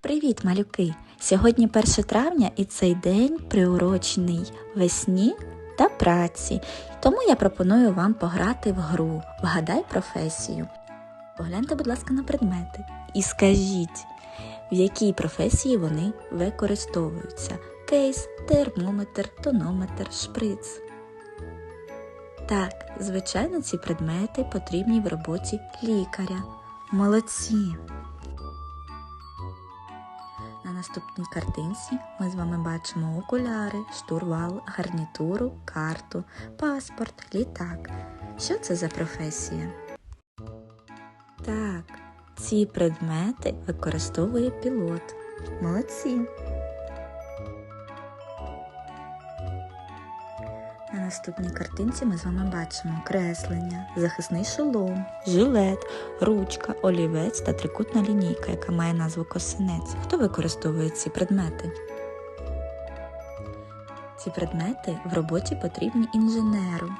Привіт, малюки! Сьогодні 1 травня і цей день приурочений весні та праці. Тому я пропоную вам пограти в гру Вгадай професію. Погляньте, будь ласка, на предмети і скажіть, в якій професії вони використовуються: кейс, термометр, тонометр, шприц. Так, звичайно, ці предмети потрібні в роботі лікаря. Молодці! На наступній картинці ми з вами бачимо окуляри, штурвал, гарнітуру, карту, паспорт, літак. Що це за професія? Так, ці предмети використовує пілот. Молодці. Наступній картинці ми з вами бачимо креслення, захисний шолом, жилет, ручка, олівець та трикутна лінійка, яка має назву косинець. Хто використовує ці предмети? Ці предмети в роботі потрібні інженеру.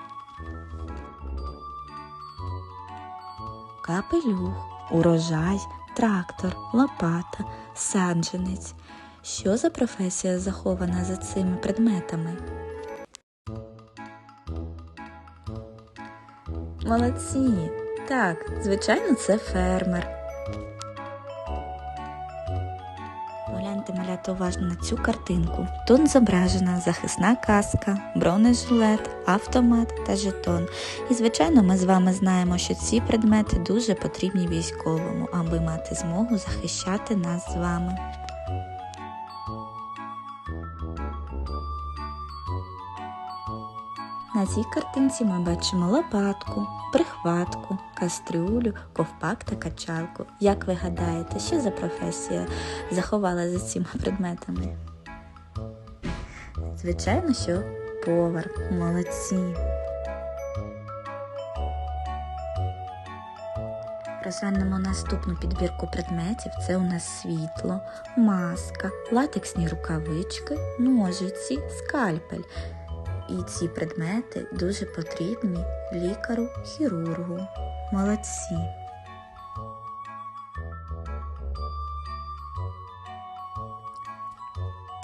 Капелюх, урожай, трактор, лопата, саджанець. Що за професія захована за цими предметами? Молодці! Так, звичайно, це фермер. Погляньте малята уважно на цю картинку. Тут зображена захисна каска, бронежилет, автомат та жетон. І, звичайно, ми з вами знаємо, що ці предмети дуже потрібні військовому, аби мати змогу захищати нас з вами. На цій картинці ми бачимо лопатку, прихватку, кастрюлю, ковпак та качалку. Як ви гадаєте, що за професія заховала за цими предметами? Звичайно, що повар. Молодці. Розглянемо наступну підбірку предметів. Це у нас світло, маска, латексні рукавички, ножиці, скальпель. І ці предмети дуже потрібні лікару-хірургу. Молодці.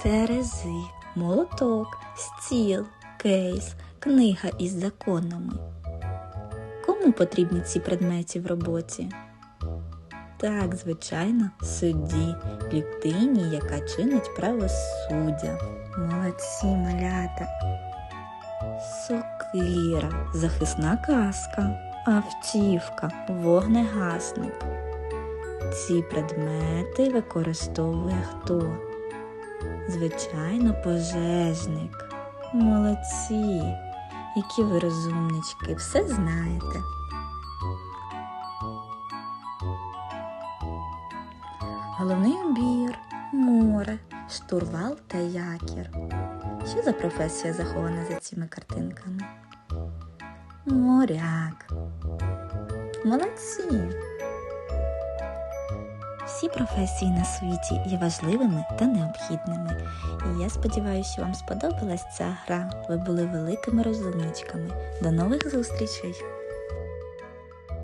Терези, молоток, стіл, кейс, книга із законами. Кому потрібні ці предмети в роботі? Так, звичайно, судді, людині, яка чинить правосуддя. Молодці малята. Сокира, захисна каска, автівка, вогнегасник. Ці предмети використовує хто? Звичайно, пожежник. Молодці, які ви розумнички, все знаєте. Головний убір, море, штурвал та якір. Що за професія захована за цими картинками? Моряк. Молодці. Всі професії на світі є важливими та необхідними. І я сподіваюся, що вам сподобалась ця гра. Ви були великими розумничками. До нових зустрічей!